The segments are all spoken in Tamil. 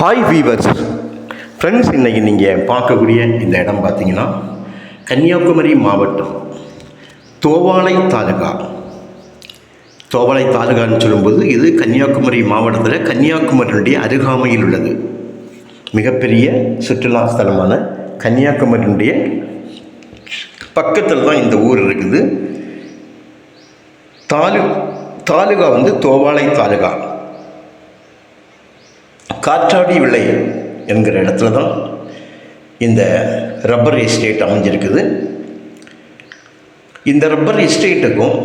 ஹாய் வீவர்ஸ் ஃப்ரெண்ட்ஸ் இன்றைக்கி நீங்கள் பார்க்கக்கூடிய இந்த இடம் பார்த்தீங்கன்னா கன்னியாகுமரி மாவட்டம் தோவாளை தாலுகா. தோவாளை தாலுகான்னு சொல்லும்போது இது கன்னியாகுமரி மாவட்டத்தில் கன்னியாகுமரியினுடைய அருகாமையில் உள்ளது. மிகப்பெரிய சுற்றுலா ஸ்தலமான கன்னியாகுமரியினுடைய பக்கத்தில் தான் இந்த ஊர் இருக்குது. தாலு தாலுகா வந்து தோவாளை தாலுகா. காற்றாடி விளை என்கிற இடத்துல தான் இந்த ரப்பர் எஸ்டேட் அமைஞ்சிருக்குது. இந்த ரப்பர் எஸ்டேட்டுக்கும்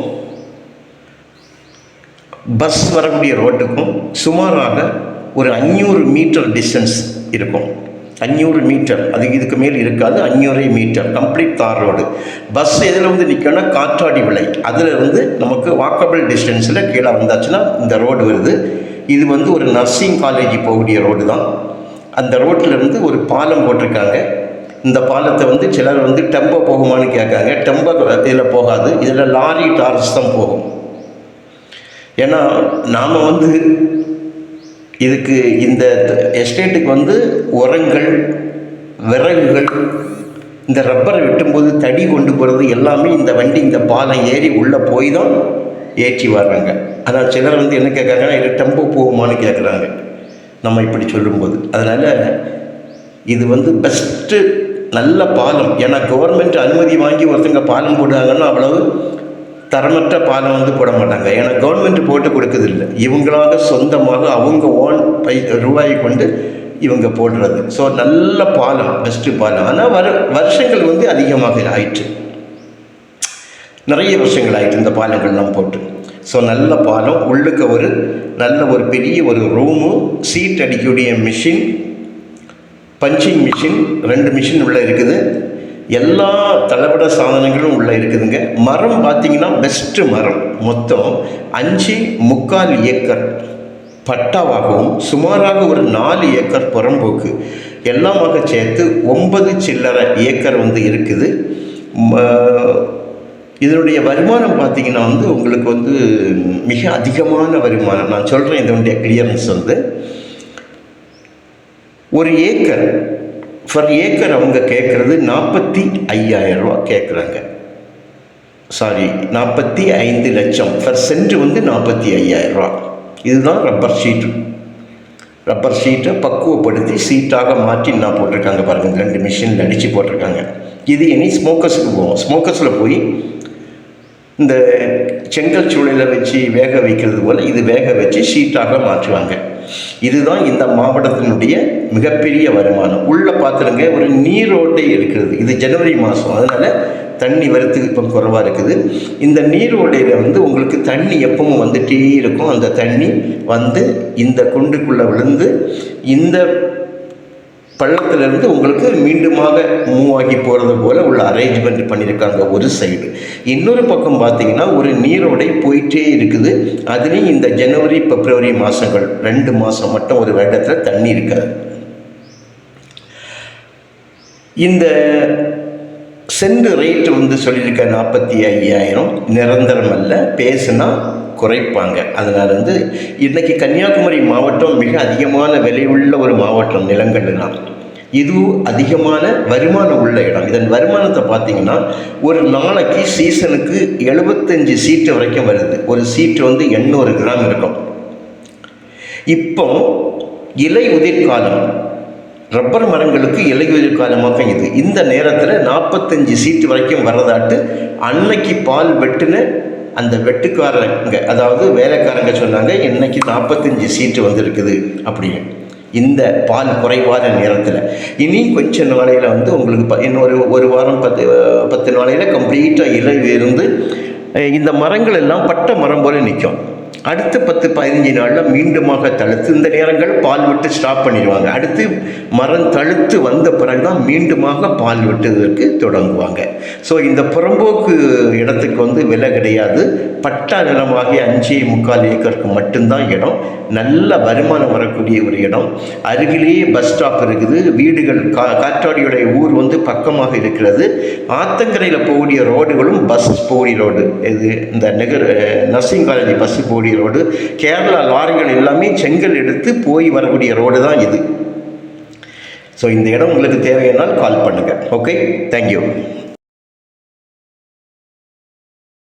பஸ் வரக்கூடிய ரோட்டுக்கும் சுமாராக ஒரு அஞ்சூறு மீட்டர் டிஸ்டன்ஸ் இருக்கும். அஞ்சூறு மீட்டர் அது இதுக்கு மேல் இருக்காது அஞ்சூறு மீட்டர் கம்ப்ளீட் தார் ரோடு. பஸ் எதில் வந்து நிற்கணும்னா காற்றாடி விலை அதில் இருந்து நமக்கு வாக்கபிள் டிஸ்டன்ஸில் கீழே வந்தாச்சுன்னா இந்த ரோடு வருது. இது வந்து ஒரு நர்சிங் காலேஜ் போகக்கூடிய ரோடு தான். அந்த ரோட்டில் இருந்து ஒரு பாலம் போட்டிருக்காங்க. இந்த பாலத்தை வந்து சிலர் வந்து டெம்போ போகுமான்னு கேட்காங்க. டெம்போ இதில் போகாது. இதில் லாரி டார்ஸ் தான் போகும். ஏன்னா நாம் வந்து இதுக்கு இந்த எஸ்டேட்டுக்கு வந்து உரங்கள் விறகுகள் இந்த ரப்பரை வெட்டும்போது தடி கொண்டு போகிறது எல்லாமே இந்த வண்டி இந்த பாலம் ஏறி உள்ளே போய் தான் ஏற்றி வர்றாங்க. அதாவது சிலர் வந்து என்ன கேட்குறாங்கன்னா இது டெம்போ போகுமான்னு கேட்குறாங்க. நம்ம இப்படி சொல்லும்போது. அதனால் இது வந்து பெஸ்ட்டு நல்ல பாலம். ஏன்னா கவர்மெண்ட் அனுமதி வாங்கி ஒருத்தங்க பாலம் போடுறாங்கன்னா அவ்வளவு தரமற்ற பாலம் வந்து போட மாட்டாங்க. ஏன்னா கவர்மெண்ட் போட்டு கொடுக்கறதில்ல. இவங்களாக சொந்தமாக அவங்க ஓன் பை ரூபாய் கொண்டு இவங்க போடுறது. ஸோ நல்ல பாலம் பெஸ்ட்டு பாலம். ஆனால் வர வருஷங்கள் வந்து அதிகமாக ஆயிற்று. நிறைய வருஷங்கள் ஆயிட்டு இந்த பாலங்கள்லாம் போட்டு. ஸோ நல்ல பாலம் உள்ளுக்க ஒரு நல்ல ஒரு பெரிய ஒரு ரூமு சீட் அடிக்கக்கூடிய மிஷின் பஞ்சிங் மிஷின் ரெண்டு மிஷின் உள்ளே இருக்குது. எல்லா தளவிட சாதனங்களும் உள்ளே இருக்குதுங்க. மரம் பார்த்தீங்கன்னா பெஸ்ட்டு மரம். மொத்தம் அஞ்சு முக்கால் ஏக்கர் பட்டாவாகவும் சுமாராக ஒரு நாலு ஏக்கர் புறம்போக்கு. எல்லாமாக சேர்த்து ஒன்பது சில்லறை ஏக்கர் வந்து இருக்குது. இதனுடைய வருமானம் பார்த்தீங்கன்னா வந்து உங்களுக்கு வந்து மிக அதிகமான வருமானம். நான் சொல்கிறேன் இதனுடைய கிளியரன்ஸ் வந்து. ஒரு ஏக்கர் ஃபர் ஏக்கர் அவங்க கேட்குறது நாற்பத்தி ஐயாயிரம் ரூபா கேட்குறாங்க. சாரி நாற்பத்தி ஐந்து லட்சம். ஃபர் சென்ட் வந்து நாற்பத்தி ஐயாயிரம் ரூபா இதுதான் ரப்பர் ஷீட்டு ரப்பர் ஷீட்டை பக்குவப்படுத்தி சீட்டாக மாற்றி நான் போட்டிருக்காங்க பாருங்கள் ரெண்டு மிஷினில் அடித்து போட்டிருக்காங்க. இது இனி ஸ்மோக்கர்ஸுக்கு போகும். ஸ்மோக்கர்ஸில் போய் இந்த செங்கல் சூளையில் வச்சு வேக வைக்கிறது போல் இது வேக வச்சு ஷீட்டாக மாற்றுவாங்க. இதுதான் இந்த மாவட்டத்தினுடைய மிகப்பெரிய வருமானம். உள்ளே பார்த்துருங்க ஒரு நீரோட்டை இருக்கிறது. இது ஜனவரி மாதம் அதனால் தண்ணி வரத்து இப்போ குறைவாக இருக்குது. இந்த நீரோடையில் வந்து உங்களுக்கு தண்ணி எப்பவும் வந்துட்டே இருக்கும். அந்த தண்ணி வந்து இந்த குண்டுக்குள்ளே விழுந்து இந்த பள்ளத்திலிருந்து உங்களுக்கு மீண்டுமாக மூவ் ஆகி போகிறது போல் உள்ள அரேஞ்ச்மெண்ட் பண்ணியிருக்காங்க ஒரு சைடு இன்னொரு பக்கம் பார்த்தீங்கன்னா ஒரு நீரோடை போயிட்டே இருக்குது. அதுலேயும் இந்த ஜனவரி பிப்ரவரி மாதங்கள் ரெண்டு மாதம் மட்டும் ஒரு வருடத்தில் தண்ணி இருக்காது. இந்த சென்ட் ரேட் வந்து சொல்லியிருக்க நாற்பத்தி ஐயாயிரம் நிரந்தரம் அல்ல. பேசுனா குறைப்பாங்க. அதனால் வந்து இன்றைக்கி கன்னியாகுமரி மாவட்டம் மிக அதிகமான விலையுள்ள ஒரு மாவட்டம் நிலங்கள்லாம். இதுவும் அதிகமான வருமானம் உள்ள இடம். இதன் வருமானத்தை பார்த்தீங்கன்னா ஒரு நாளைக்கு சீசனுக்கு எழுபத்தஞ்சு சீட்டு வரைக்கும் வருது. ஒரு சீட்டு வந்து எண்ணூறு கிராம் இருக்கும். இப்போ இலை உதிர்காலம் ரப்பர் மரங்களுக்கு இலை உதிர்காலமாக இது. இந்த நேரத்தில் நாற்பத்தஞ்சு சீட்டு வரைக்கும் வர்றதாட்டு அன்னைக்கு பால் வெட்டுன அந்த வெட்டுக்காரங்க அதாவது வேலைக்காரங்க சொன்னாங்க இன்னைக்கு நாற்பத்தஞ்சு சீட்டு வந்திருக்குது அப்படின்னு. இந்த பால் குறைவான நேரத்தில். இனி கொஞ்ச நாளையில் வந்து உங்களுக்கு ப இன்னொரு ஒரு வாரம் பத்து பத்து நாளையில் கம்ப்ளீட்டாக இலை இருந்து இந்த மரங்கள் எல்லாம் பட்ட மரம் போல நிற்கும் அடுத்த பத்து பதினஞ்சு நாளில் மீண்டுமாக தழுத்து இந்த நேரங்கள் பால் விட்டு ஸ்டாப் பண்ணிடுவாங்க. அடுத்து மரம் தழுத்து வந்த பிறகு தான் மீண்டுமாக பால் விட்டுவதற்கு தொடங்குவாங்க. ஸோ இந்த புறம்போக்கு இடத்துக்கு வந்து விலை கிடையாது. பட்டா நிலமாகிய அஞ்சே முக்கால் ஏக்கருக்கு மட்டும்தான் இடம். நல்ல வருமானம் வரக்கூடிய ஒரு இடம். அருகிலேயே பஸ் ஸ்டாப் இருக்குது. வீடுகள் கா காற்றாடியுடைய ஊர் வந்து பக்கமாக இருக்கிறது. ஆத்தங்கரையில் போகக்கூடிய ரோடுகளும் பஸ் போடி ரோடு இது இந்த நெகர் நர்சிங் காலேஜ் பஸ் போடி போகக்கூடிய ரோடு. கேரளா லாரிகள் எல்லாமே செங்கல் எடுத்து போய் வரக்கூடிய ரோடு தான் இது. ஸோ இந்த இடம் உங்களுக்கு தேவையானால் கால் பண்ணுங்கள் ஓகே தேங்க்யூ